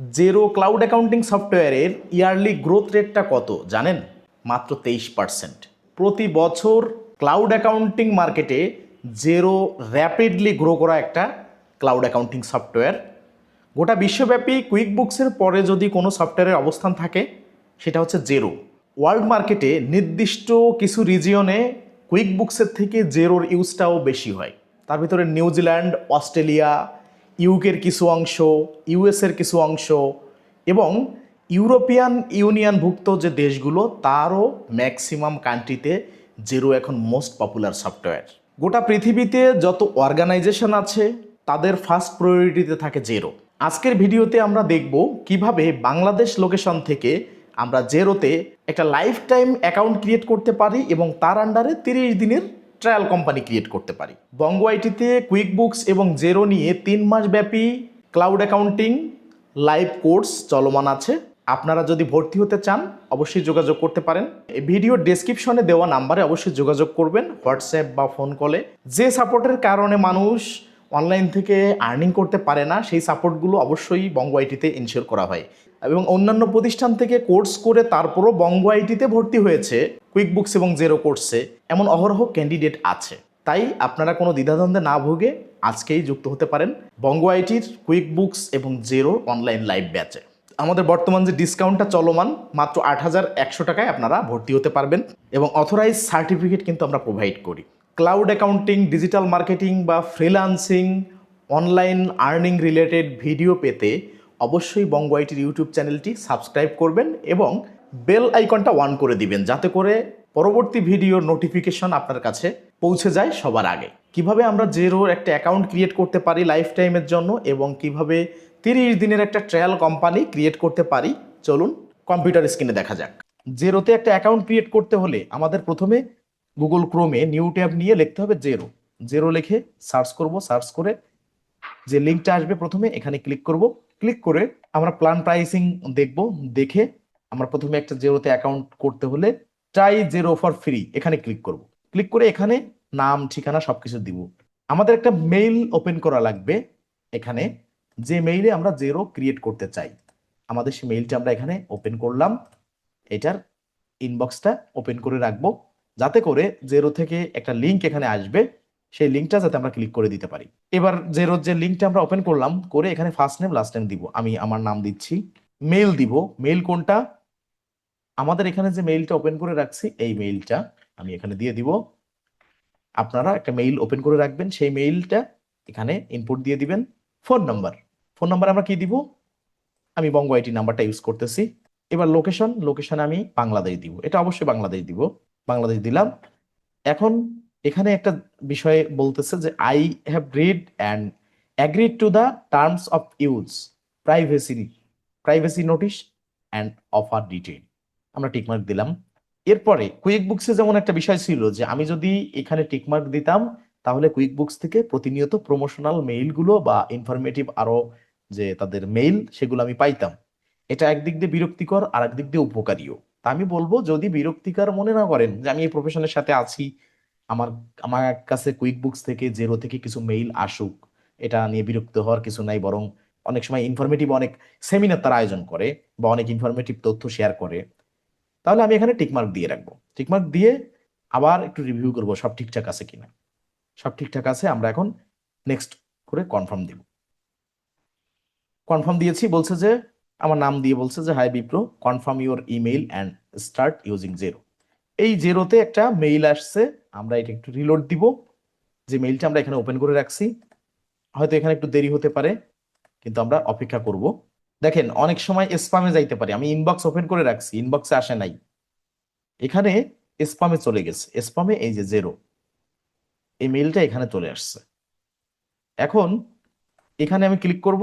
Zero cloud accounting সফটওয়্যারের yearly growth রেটটা কত? জানেন? মাত্র তেইশ পার্সেন্ট প্রতি বছর ক্লাউড অ্যাকাউন্টিং মার্কেটে জেরো র্যাপিডলি গ্রো করা একটা ক্লাউড অ্যাকাউন্টিং সফটওয়্যার গোটা বিশ্বব্যাপী কুইক বুকসের পরে যদি কোনো সফটওয়্যারের অবস্থান থাকে, সেটা হচ্ছে জেরো ওয়ার্ল্ড মার্কেটে নির্দিষ্ট কিছু রিজিয়নে কুইক বুকসের থেকে জেরোর ইউজটাও বেশি হয়। তার ভিতরে নিউজিল্যান্ড অস্ট্রেলিয়া ইউকের কিছু অংশ, ইউএসের কিছু অংশ এবং ইউরোপিয়ান ইউনিয়নভুক্ত যে দেশগুলো, তারও ম্যাক্সিমাম কান্ট্রিতে জেরো এখন মোস্ট পপুলার সফটওয়্যার। গোটা পৃথিবীতে যত অর্গানাইজেশন আছে, তাদের ফার্স্ট প্রায়োরিটিতে থাকে জেরো। আজকের ভিডিওতে আমরা দেখব কীভাবে বাংলাদেশ লোকেশন থেকে আমরা জেরোতে একটা লাইফ টাইম অ্যাকাউন্ট ক্রিয়েট করতে পারি এবং তার আন্ডারে তিরিশ দিনের ট্রায়াল কোম্পানি ক্রিয়েট করতে পারি। বঙ্গ আইটিতে কুইক বুকস এবং জেরো নিয়ে তিন মাস ব্যাপী ক্লাউড অ্যাকাউন্টিং, লাইভ কোর্স চলমান আছে। আপনারা যদি ভর্তি হতে চান, অবশ্যই যোগাযোগ করতে পারেন। এই ভিডিও ডেসক্রিপশনে দেওয়া নাম্বারে অবশ্যই যোগাযোগ করবেন, হোয়াটসঅ্যাপ বা ফোন কলে। যে সাপোর্টের কারণে মানুষ অনলাইন থেকে আর্নিং করতে পারে না, সেই সাপোর্টগুলো অবশ্যই বঙ্গ আইটিতে ইনশিওর করা হয়। এবং অন্যান্য প্রতিষ্ঠান থেকে কোর্স করে তারপরও বঙ্গ আইটিতে ভর্তি হয়েছে কুইক বুকস এবং জেরো কোর্সে। এমন অহরহ ক্যান্ডিডেট আছে। তাই আপনারা কোনো দ্বিধাদ্বন্দ্বে না ভোগে আজকেই যুক্ত হতে পারেন বঙ্গ আইটির কুইক বুকস এবং জেরো অনলাইন লাইভ ব্যাচে। আমাদের বর্তমান যে ডিসকাউন্টটা চলমান, মাত্র আট হাজার একশো টাকায় আপনারা ভর্তি হতে পারবেন এবং অথরাইজ সার্টিফিকেট কিন্তু আমরা প্রোভাইড করি। ক্লাউড অ্যাকাউন্টিং, ডিজিটাল মার্কেটিং বা freelancing online earning related video পেতে অবশ্যই বঙ্গ আইটির ইউটিউব চ্যানেলটি সাবস্ক্রাইব করবেন এবং বেল আইকনটা অন করে দিবেন যাতে করে পরবর্তী ভিডিওর নোটিফিকেশন আপনার কাছে পৌঁছে যায় সবার আগে। কীভাবে আমরা জেরোর একটা অ্যাকাউন্ট ক্রিয়েট করতে পারি লাইফ টাইমের জন্য এবং কীভাবে তিরিশ দিনের একটা ট্রায়াল কোম্পানি ক্রিয়েট করতে পারি, চলুন কম্পিউটার স্ক্রিনে দেখা যাক। জেরোতে একটা অ্যাকাউন্ট ক্রিয়েট করতে হলে আমাদের প্রথমে গুগল ক্রোমে নিউ ট্যাব নিয়ে লিখতে হবে জেরো জেরো লিখে সার্চ করব সার্চ করে যে লিঙ্কটা আসবে, প্রথমে এখানে ক্লিক করব। ক্লিক করে আমরা প্ল্যান প্রাইসিং দেখব, দেখে আমরা প্রথমে একটা জেরোতে অ্যাকাউন্ট করতে হলে ট্রাই জেরো ফর ফ্রি এখানে ক্লিক করব। ক্লিক করে এখানে নাম, ঠিকানা সবকিছু দিব। আমাদের একটা মেইল ওপেন করা লাগবে এখানে, যে মেইলে আমরা জেরো ক্রিয়েট করতে চাই। আমাদের সেই মেইলটা আমরা এখানে ওপেন করলাম, এটার ইনবক্সটা ওপেন করে রাখব, যাতে করে জেরো থেকে একটা লিংক এখানে আসবে। সেই লিঙ্কটা যাতে আমরা ক্লিক করে দিতে পারি। এবার যে রোজ যে লিঙ্কটা আমরা ওপেন করলাম, করে এখানে ফার্স্ট নেম লাস্ট নেম দিব। আমি আমার নাম দিচ্ছি মেল দিব। মেল কোনটা? আমাদের এখানে যে মেইলটা ওপেন করে রাখছি, এই মেইলটা আমি এখানে দিয়ে দিব। আপনারা একটা মেইল ওপেন করে রাখবেন, সেই মেইলটা এখানে ইনপুট দিয়ে দিবেন। ফোন নাম্বার ফোন নাম্বার আমরা কি দিব? আমি বঙ্গ আইটি নাম্বারটা ইউজ করতেছি। এবার লোকেশন লোকেশন আমি বাংলাদেশ দিব। এটা অবশ্যই বাংলাদেশ দিব। বাংলাদেশ দিলাম। এখন এখানে একটা বিষয়ে বলতেছে যে I have read and agreed to the terms of use privacy privacy notice and offer detail আমরা টিকমার্ক দিলাম। এরপরে কুইক বুকসে যেমন একটা বিষয় ছিল যে, আমি যদি এখানে টিকমার্ক দিতাম, তাহলে কুইক বুকস থেকে প্রতিনিয়ত প্রমোশনাল মেইলগুলো বা ইনফরমেটিভ আরও যে তাদের মেইল সেগুলো আমি পাইতাম। এটা একদিক দিয়ে বিরক্তিকর আর একদিক দিয়ে উপকারীও। তা আমি বলব, যদি বিরক্তিকর মনে না করেন যে, আমি এই প্রফেশনের সাথে আছি আমার আমার কাছে কুইক বুকস থেকে জেরো থেকে কিছু মেইল আসুক, এটা নিয়ে বিরক্ত হওয়ার কিছু নাই, বরং অনেক সময় ইনফরমেটিভ অনেক সেমিনার তারা আয়োজন করে বা অনেক ইনফরমেটিভ তথ্য শেয়ার করে। তাহলে আমি এখানে টিকমার্ক দিয়ে রাখব। টিকমার্ক দিয়ে আবার একটু রিভিউ করব সব ঠিকঠাক আছে কিনা। সব ঠিকঠাক আছে, আমরা এখন নেক্সট করে কনফার্ম দিব। কনফার্ম দিয়েছি, বলছে যে, আমার নাম দিয়ে বলছে যে hi Bipro confirm your email and start using Xero এই জেরোতে একটা মেইল আসছে, আমরা এটা একটু রিলোড দিব। যে মেইলটা আমরা এখানে ওপেন করে রাখছি, হয়তো এখানে একটু দেরি হতে পারে, কিন্তু আমরা অপেক্ষা করব। দেখেন, অনেক সময় স্পামে যাইতে পারি, আমি ইনবক্স ওপেন করে রাখছি ইনবক্সে আসে নাই। এখানে স্পামে চলে গেছে স্পামে এই যে জেরো এই মেইলটা এখানে চলে আসছে। এখন এখানে আমি ক্লিক করব,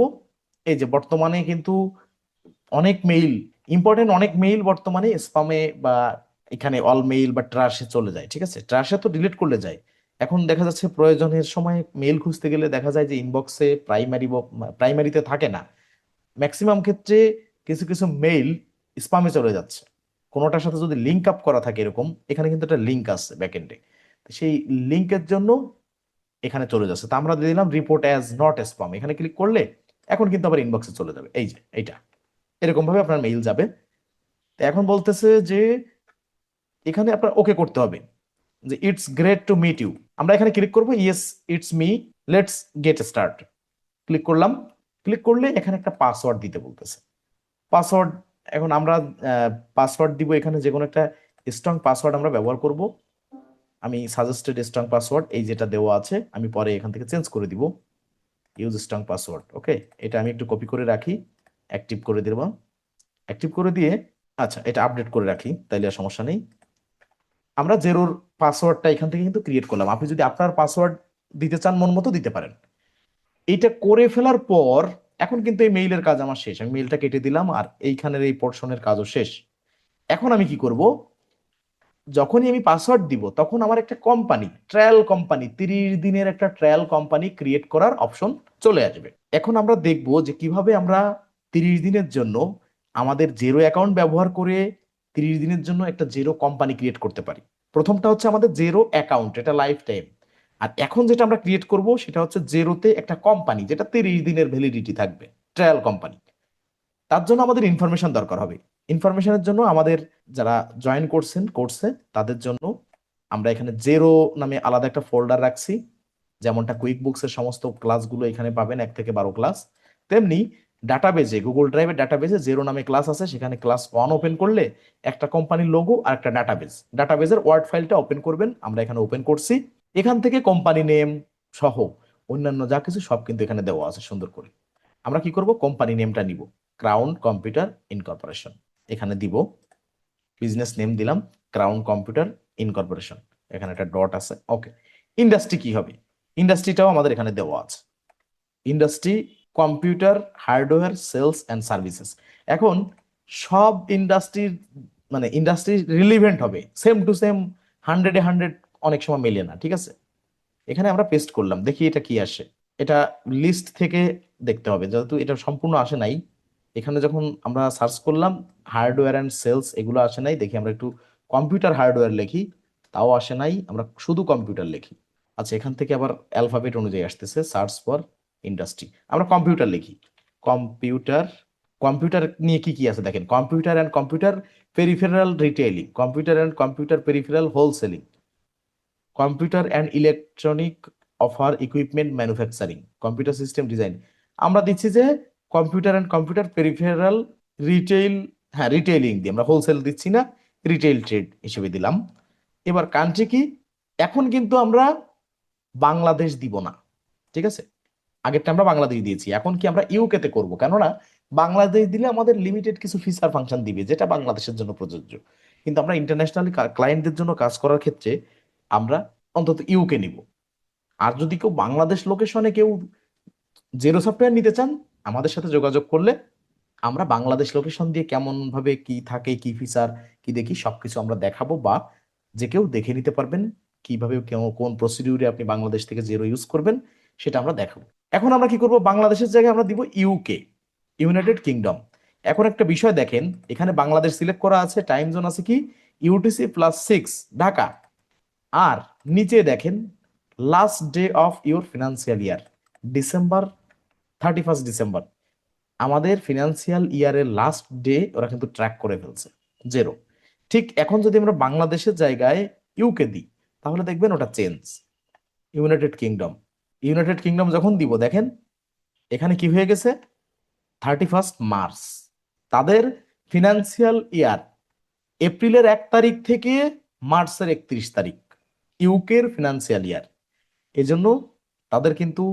এই যে বর্তমানে কিন্তু অনেক মেইল ইম্পর্টেন্ট অনেক মেইল বর্তমানে স্পামে বা এখানে অল মেইল বা ট্রাশে চলে যায়, ঠিক আছে? ট্রাশে তো ডিলিট করলে যায়। এখন দেখা যাচ্ছে প্রয়োজনের সময় মেইল খুঁজতে গেলে দেখা যায় যে ইনবক্সে প্রাইমারি প্রাইমারিতে থাকে না। ম্যাক্সিমাম ক্ষেত্রে কিছু কিছু মেইল স্পামে চলে যাচ্ছে। কোনোটার সাথে যদি লিঙ্ক আপ করা থাকে এরকম, এখানে কিন্তু একটা লিঙ্ক আছে ব্যাকএন্ডে সেই লিঙ্কের জন্য এখানে চলে যাচ্ছে। তা আমরা দিয়ে দিলাম রিপোর্ট অ্যাজ নট স্পাম এখানে ক্লিক করলে এখন কিন্তু আবার ইনবক্সে চলে যাবে। এই যে, এইটা। এরকমভাবে আপনার মেইল যাবে। এখন বলতেছে যে এখানে আপনার ওকে করতে হবে যে it's great to meet you আমরা এখানে ক্লিক করব yes it's me let's get start click করলাম ক্লিক করলে এখানে একটা পাসওয়ার্ড দিতে বলতেছে। পাসওয়ার্ড এখন আমরা পাসওয়ার্ড দিব এখানে যে কোনো একটা স্ট্রং পাসওয়ার্ড আমরা ব্যবহার করব। আমি সাজেস্টেড স্ট্রং পাসওয়ার্ড এই যেটা দেওয়া আছে, আমি পরে এখান থেকে চেঞ্জ করে দিব। ইউজ স্ট্রং পাসওয়ার্ড ওকে এটা আমি একটু কপি করে রাখি অ্যাক্টিভ করে দেব অ্যাক্টিভ করে দিয়ে আচ্ছা এটা আপডেট করে রাখি, তাইলে আর সমস্যা নেই। আমরা জেরোর পাসওয়ার্ডটা এখান থেকে কিন্তু ক্রিয়েট করলাম। আপনি যদি আপনার পাসওয়ার্ড দিতে চান, মন মতো দিতে পারেন। এইটা করে ফেলার পর এখন কিন্তু এই মেইলের কাজ আমার শেষ। আমি মেইলটা কেটে দিলাম আর এইখানের এই পোর্শনের কাজও শেষ। এখন আমি কি করব? যখনই আমি পাসওয়ার্ড দিব, তখন আমার একটা কোম্পানি ট্রায়াল কোম্পানি তিরিশ দিনের একটা ট্রায়াল কোম্পানি ক্রিয়েট করার অপশন চলে আসবে। এখন আমরা দেখব যে কীভাবে আমরা তিরিশ দিনের জন্য আমাদের জেরো অ্যাকাউন্ট ব্যবহার করে তিরিশ দিনের জন্য একটা জেরো কোম্পানি ক্রিয়েট করতে পারি। প্রথমটা হচ্ছে আমাদের জেরো অ্যাকাউন্ট এটা লাইফ টাইম আর এখন যেটা আমরা ক্রিয়েট করব, সেটা হচ্ছে জেরোতে একটা কোম্পানি যেটা তিরিশ দিনের ভ্যালিডিটি থাকবে ট্রায়াল কোম্পানি তার জন্য আমাদের ইনফরমেশন দরকার হবে। ইনফরমেশনের জন্য আমাদের যারা জয়েন করছেন কোর্সে তাদের জন্য আমরা এখানে জেরো নামে আলাদা একটা ফোল্ডার রাখছি। যেমনটা কুইক বুকসের সমস্ত ক্লাসগুলো এখানে পাবেন, এক থেকে বারো ক্লাস তেমনি ডাটাবেজে গুগল ড্রাইভের ডাটাবেজে জেরো নামে ক্লাস আছে, সেখানে ক্লাস ওয়ান ওপেন করলে একটা কোম্পানির লোগো আর একটা ডাটাবেজ ডাটাবেজের ওয়ার্ড ফাইলটা ওপেন করবেন, আমরা এখানে ওপেন করছি। এখান থেকে কোম্পানি নেম সহ অন্যান্য যা কিছু, সব কিন্তু এখানে দেওয়া আছে সুন্দর করে। আমরা কি করব? কোম্পানি নেমটা নিব। ক্রাউন কম্পিউটার ইনকর্পোরেশন এখানে দিব। বিজনেস নেম দিলাম ক্রাউন কম্পিউটার ইনকর্পোরেশন এখানে একটা ডট আছে। ওকে ইন্ডাস্ট্রি কি হবে? ইন্ডাস্ট্রিটাও আমাদের এখানে দেওয়া আছে। Industry computer, hardware, sales and services. এখন সব ইন্ডাস্ট্রির মানে ইন্ডাস্ট্রি রিলিভেন্ট হবে। সেম টু সেম হান্ড্রেডে হান্ড্রেড অনেক সময় মেলে না, ঠিক আছে? এখানে আমরা পেস্ট করলাম, দেখি এটা কি আসে। এটা লিস্ট থেকে দেখতে হবে, যেহেতু এটা সম্পূর্ণ আসে নাই। এখানে যখন আমরা সার্চ করলাম, হার্ডওয়্যার অ্যান্ড সেলস এগুলো আসে নাই, দেখি আমরা একটু কম্পিউটার হার্ডওয়্যার লিখি, তাও আসে নাই, আমরা শুধু কম্পিউটার লিখি। আচ্ছা এখান থেকে আবার অ্যালফাবেট অনুযায়ী আসতেছে, সার্চ ফর ইন্ডাস্ট্রি আমরা কম্পিউটার লিখি। কম্পিউটার কম্পিউটার নিয়ে কি কি আছে দেখেন? Computer and computer peripheral retailing computer and computer peripheral wholesaling computer and electronic offer equipment manufacturing computer system design আমরা দিচ্ছি যে computer and computer peripheral retail হ্যাঁ রিটেইলিং দিয়ে। আমরা হোলসেল দিচ্ছি না রিটেইল ট্রেড হিসেবে দিলাম। এবার কান্ট্রি কি? এখন কিন্তু আমরা বাংলাদেশ দিব না। ঠিক আছে? আগেরটা আমরা বাংলাদেশ দিয়েছি। এখন কি আমরা ইউকে তে করব? কেননা বাংলাদেশ দিলে আমাদের লিমিটেড কিছু ফিচার ফাংশন দিবে, যেটা বাংলাদেশের জন্য প্রযোজ্য। কিন্তু আমরা ইন্টারন্যাশনালি ক্লায়েন্টদের জন্য কাজ করার ক্ষেত্রে আমরা অন্তত ইউকে নিব। আর যদি কেউ বাংলাদেশ লোকেশনে কেউ জেরো সফটওয়্যার নিতে চান, আমাদের সাথে যোগাযোগ করলে আমরা বাংলাদেশ লোকেশন দিয়ে কেমন ভাবে কি থাকে, কি ফিচার কি দেখি, সবকিছু আমরা দেখাবো বা যে কেউ দেখে নিতে পারবেন কীভাবে কোন প্রসিডিউরে আপনি বাংলাদেশ থেকে জেরো ইউজ করবেন, সেটা আমরা দেখাবো। এখন আমরা কি করব? বাংলাদেশের জায়গায় আমরা দিব ইউকে ইউনাইটেড কিংডম এখন একটা বিষয় দেখেন, এখানে বাংলাদেশ সিলেক্ট করা আছে টাইম জোন আছে কি? UTC plus six Dhaka. আর নিচে দেখেন last day of your financial year December thirty first December আমাদের ফিনান্সিয়াল ইয়ারের লাস্ট ডে ওরা কিন্তু ট্র্যাক করে ফেলছে জেরো ঠিক এখন যদি আমরা বাংলাদেশের জায়গায় ইউকে দিই, তাহলে দেখবেন ওটা change United Kingdom United Kingdom যখন দিব, দেখেন, এখানে কি হয়ে গেছে? থার্টি ফার্স্ট মার্চ তাদের ফিনান্সিয়াল ইয়ার এপ্রিলের এক তারিখ থেকে মার্চের একত্রিশ তারিখ ইউকের ফিনান্সিয়াল ইয়ার এজন্য তাদের কিন্তু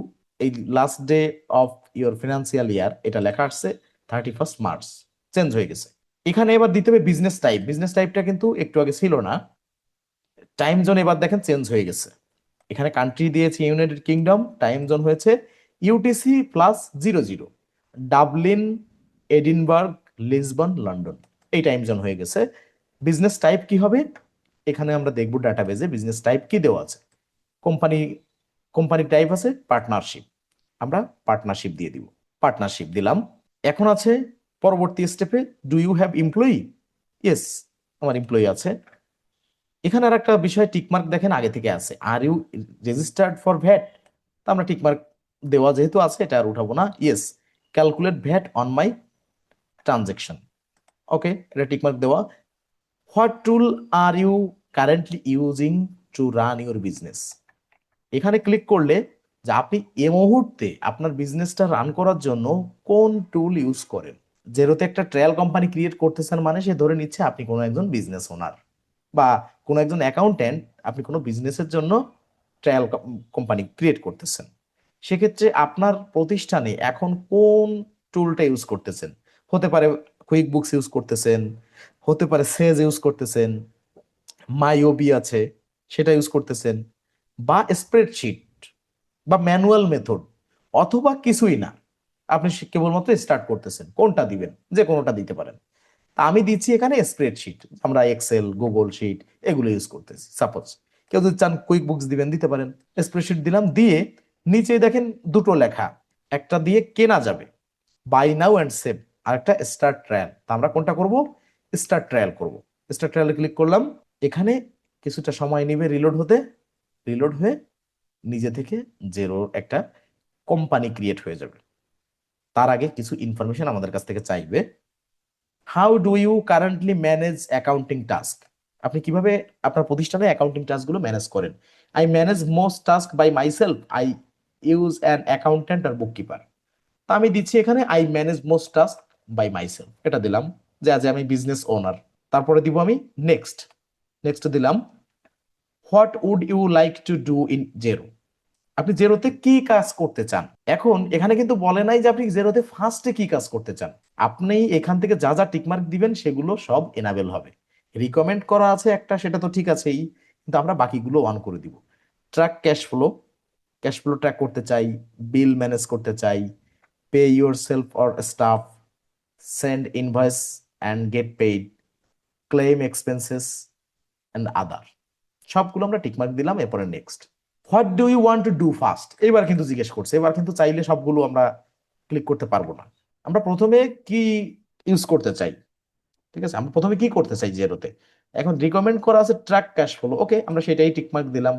এই last day of your financial year এটা লেখা আসছে থার্টি ফার্স্ট মার্চ চেঞ্জ হয়ে গেছে। এখানে এবার দিতে হবে বিজনেস টাইপ বিজনেস টাইপটা কিন্তু একটু আগে ছিল না। টাইম জোন এবার দেখেন চেঞ্জ হয়ে গেছে। এখানে কান্ট্রি দিয়েছি ইউনাইটেড কিংডম টাইম জোন হয়েছে UTC plus zero zero Dublin Edinburgh Lisbon London এই টাইম জোন হয়ে গেছে। বিজনেস টাইপ কি হবে? এখানে আমরা দেখব ডাটাবেজে বিজনেস টাইপ কি দেওয়া আছে। কোম্পানি কোম্পানির টাইপ আছে পার্টনারশিপ আমরা পার্টনারশিপ দিয়ে দিব। পার্টনারশিপ দিলাম। এখন আছে, পরবর্তী স্টেপে do you have employee yes আমার এমপ্লয়ি আছে। এখানে আর একটা বিষয় টিকমার্ক দেখেন আগে থেকে আছে। Are you registered for VAT তা আমরা টিকমার্ক দেওয়া যেহেতু আছে, এটা আর উঠাবো না। Yes calculate VAT on my transaction okay এটা টিকমার্ক দেওয়া। What tool are you currently using to run your business এখানে ক্লিক করলে যে আপনি এ মুহূর্তে আপনার বিজনেসটা রান করার জন্য কোন টুল ইউজ করেন? যেহেতু একটা ট্রায়াল কোম্পানি ক্রিয়েট করতেছেন মানে সে ধরে নিচ্ছে আপনি কোনো একজন বিজনেস ওনার বা কোনো একজন অ্যাকাউন্ট্যান্ট আপনি কোনো বিজনেসের জন্য ট্রায়াল কোম্পানি ক্রিয়েট করতেছেন। সেক্ষেত্রে আপনার প্রতিষ্ঠানে এখন কোন টুলটা ইউজ করতেছেন? হতে পারে কুইক বুকস ইউজ করতেছেন, হতে পারে সেজ ইউজ করতেছেন মাইওবি আছে, সেটা ইউজ করতেছেন, বা স্প্রেডশিট বা ম্যানুয়াল মেথড অথবা কিছুই না। আপনি কেবলমাত্র স্টার্ট করতেছেন। কোনটা দিবেন? যে কোনোটা দিতে পারেন। আমি দিচ্ছি এখানে স্প্রেডশিট আমরা এক্সেল গুগল শিট এগুলো ইউজ করতেছি সাপোজ কেউ যদি চান কুইক বুকস দিবেন, দিতে পারেন। স্প্রেডশিট দিলাম, দিয়ে নিচে দেখেন দুটো লেখা। একটা দিয়ে কেনা যাবে। বাই নাও অ্যান্ড সেভ আর একটা স্টার্ট ট্রায়াল তা আমরা কোনটা করব? স্টার্ট ট্রায়াল করব। স্টার্ট ট্রায়ালে ক্লিক করলাম। এখানে কিছুটা সময় নেবে রিলোড হতে। রিলোড হয়ে নিজে থেকে জেরো একটা কোম্পানি ক্রিয়েট হয়ে যাবে। তার আগে কিছু ইনফরমেশন আমাদের কাছ থেকে চাইবে। How do you currently manage accounting task আপনি কীভাবে আপনার প্রতিষ্ঠানে অ্যাকাউন্টিং টাস্কগুলো ম্যানেজ করেন? I manage most task by myself I use an accountant or bookkeeper তা আমি দিচ্ছি এখানে I manage most task by myself এটা দিলাম যে আজ আমি বিজনেস ওনার তারপরে দিব আমি নেক্সট নেক্সট দিলাম what would you like to do in Xero আপনি জেরোতে কি কাজ করতে চান? এখন এখানে কিন্তু বলে নাই যে আপনি জেরোতে ফার্স্টে কি কাজ করতে চান। আপনি এখান থেকে যা যা টিকমার্ক দিবেন সেগুলো সব এনাবেল হবে। রিকমেন্ড করা আছে একটা, সেটা তো ঠিক আছেই, কিন্তু আমরা বাকিগুলো অন করে দিব। Track cash flow cash flow track করতে চাই বিল ম্যানেজ করতে চাই pay yourself or staff send invoice and get paid claim expenses and other সবগুলো আমরা টিকমার্ক দিলাম, এরপরে next what do you want to do first এবার কিন্তু জিজ্ঞেস করছে। এবার কিন্তু চাইলে সবগুলো আমরা ক্লিক করতে পারব না। আমরা প্রথমে কি ইউজ করতে চাই? ঠিক আছে? আমরা প্রথমে কি করতে চাই জেরোতে এখন রিকমেন্ড করা আছে ট্র্যাক ক্যাশ ফ্লো ওকে আমরা সেটাই টিকমার্ক দিলাম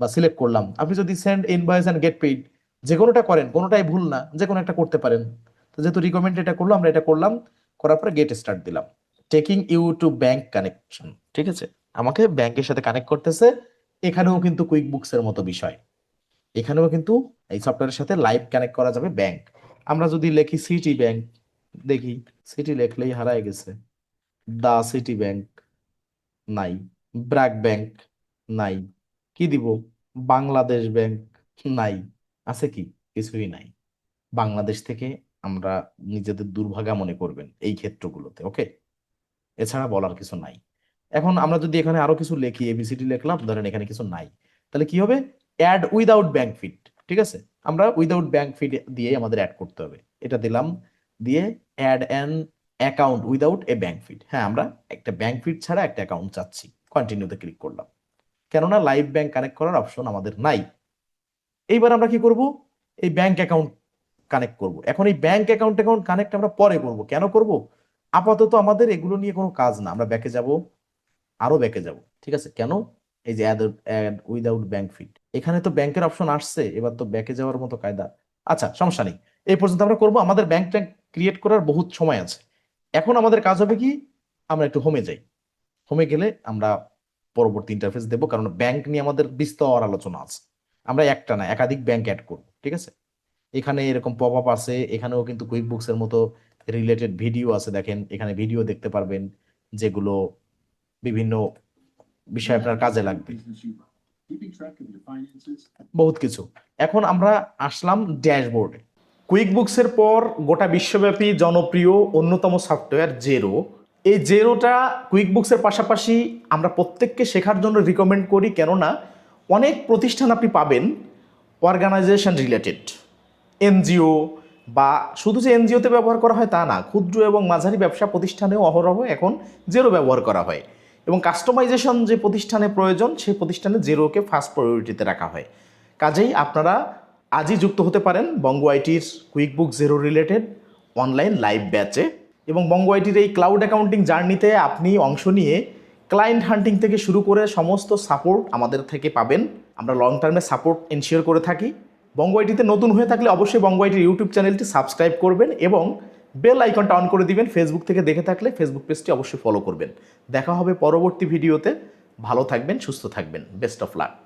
বা সিলেক্ট করলাম। আপনি যদি send invoice and get paid যে কোনোটা করেন, কোনোটাই ভুল না, যে কোনো একটা করতে পারেন। তো যেহেতু রিকমেন্ড এটা করল, আমরা এটা করলাম, করার পরে গেট স্টার্ট দিলাম। Taking you to bank connection ঠিক আছে? আমাকে ব্যাংকের সাথে কানেক্ট করতেছে। এখানেও কিন্তু কুইক বুকস এর মতো বিষয়। এখানেও কিন্তু এই সফটওয়্যারের সাথে লাইভ কানেক্ট করা যাবে ব্যাংক আমরা যদি লেখি সিটি ব্যাংক দেখি সিটি লেখলেই হারায় গেছে। দা সিটি ব্যাংক নাই ব্র্যাক ব্যাংক নাই, কি দিব? বাংলাদেশ ব্যাংক নাই, আছে কি? কিছুই নাই। বাংলাদেশ থেকে আমরা নিজেদের দুর্ভাগা মনে করবেন এই ক্ষেত্রগুলোতে ওকে এছাড়া বলার কিছু নাই। এখন আমরা যদি এখানে আরও কিছু লিখি এবিসিডি লিখলাম, ধরেন এখানে কিছু নাই। তাহলে কি হবে? অ্যাড উইদাউট ব্যাংক ফিট ঠিক আছে? আমরা উইদাউট ব্যাংক ফিট দিয়ে আমাদের অ্যাড করতে হবে। এটা দিলাম, দিয়ে add an account without a bank feed হ্যাঁ আমরা একটা ব্যাংক ফিট ছাড়া একটা অ্যাকাউন্ট চাচ্ছি। কন্টিনিউতে ক্লিক করলাম। কেননা লাইভ ব্যাংক কানেক্ট করার অপশন আমাদের নাই। এইবার আমরা কি করব? এই ব্যাংক অ্যাকাউন্ট কানেক্ট করব। এখন এই ব্যাংক অ্যাকাউন্ট অ্যাকাউন্ট কানেক্ট আমরা পরে করব। কেন করব? আপাতত আমাদের এগুলো নিয়ে কোনো কাজ না। আমরা ব্যাকে যাব। আরও ব্যাকে যাব, ঠিক আছে? কেন? এই যে add add without bank feed এখানে তো ব্যাংকের অপশন আসছে, এবার তো ব্যাকে যাওয়ার মতো কায়দা। আচ্ছা সমস্যা নেই। এই পর্যন্ত আমরা করব, আমাদের ব্যাংক ট্যাঙ্ক ক্রিয়েট করার বহুত সময় আছে। এখন আমাদের কাজ হবে কি? আমরা একটু হোমে যাই। হোমে গেলে আমরা পরবর্তী ইন্টারফেস দেবো, কারণ ব্যাংক নিয়ে আমাদের বিস্তর আলোচনা আছে। আমরা একটা না, একাধিক ব্যাংক অ্যাড করব, ঠিক আছে? এখানে এরকম পপ আপ আছে, এখানেও কিন্তু কুইক বুকসের মতো রিলেটেড ভিডিও আছে, দেখেন, এখানে ভিডিও দেখতে পারবেন, যেগুলো বিভিন্ন বিষয় আপনার কাজে লাগবে. বহুত কিছু। এখন আমরা আসলাম ড্যাশবোর্ডে কুইক বুকসের পর গোটা বিশ্বব্যাপী জনপ্রিয় অন্যতম সফটওয়্যার জেরো এই জেরোটা কুইক বুকসের পাশাপাশি আমরা প্রত্যেককে শেখার জন্য রিকমেন্ড করি কেননা অনেক প্রতিষ্ঠান আপনি পাবেন অর্গানাইজেশন রিলেটেড এনজিও বা শুধু যে এনজিওতে ব্যবহার করা হয় তা না ক্ষুদ্র এবং মাঝারি ব্যবসা প্রতিষ্ঠানেও অহরহ এখন জেরো ব্যবহার করা হয়। এবং কাস্টমাইজেশন যে প্রতিষ্ঠানে প্রয়োজন, সেই প্রতিষ্ঠানে জেরোকে ফার্স্ট প্রায়োরিটিতে রাখা হয়। কাজেই আপনারা আজই যুক্ত হতে পারেন Bongo আইটির quick book Xero related online live ব্যাচে এবং বঙ্গ আইটির এই ক্লাউড অ্যাকাউন্টিং জার্নিতে আপনি অংশ নিয়ে ক্লায়েন্ট হান্টিং থেকে শুরু করে সমস্ত সাপোর্ট আমাদের থেকে পাবেন। আমরা লং টার্মে সাপোর্ট এনশিওর করে থাকি। বঙ্গ আইটিতে নতুন হয়ে থাকলে অবশ্যই বঙ্গ আইটির ইউটিউব চ্যানেলটি সাবস্ক্রাইব করবেন এবং বেল আইকনটা অন করে দিবেন ফেসবুক থেকে দেখে থাকলে ফেসবুক পেজটি অবশ্যই ফলো করবেন। দেখা হবে পরবর্তী ভিডিওতে ভালো থাকবেন, সুস্থ থাকবেন। Best of luck